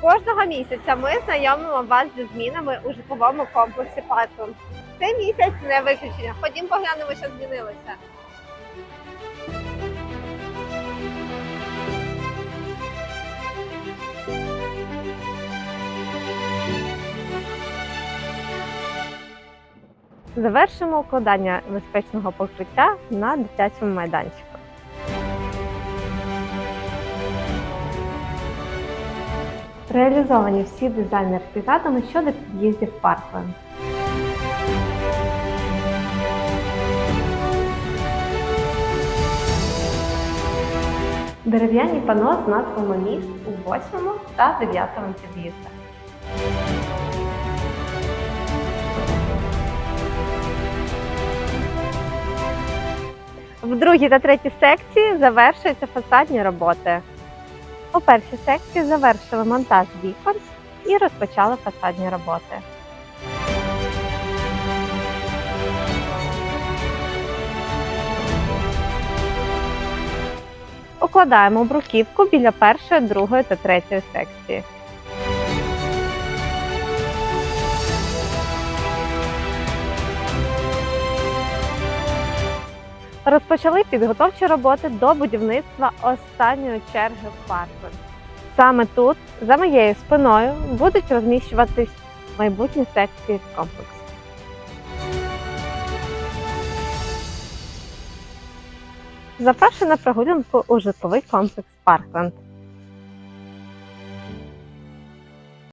Кожного місяця ми знайомимо вас зі змінами у житловому комплексі Паркленд. Цей місяць не виключення. Ходім поглянемо, що змінилося. Завершимо укладання безпечного покриття на дитячому майданчику. Реалізовані всі дизайнерські задуми щодо під'їздів Паркленд. Дерев'яні пано з назвами міст у 8 та 9 під'їздах. В другій та третій секції завершуються фасадні роботи. У першій секції завершили монтаж вікон і розпочали фасадні роботи. Укладаємо бруківку біля першої, другої та третьої секції. Розпочали підготовчі роботи до будівництва останньої черги в Паркленд. Саме тут, за моєю спиною, будуть розміщуватись майбутні секції комплексу. Запрошую на прогулянку у житловий комплекс Паркленд.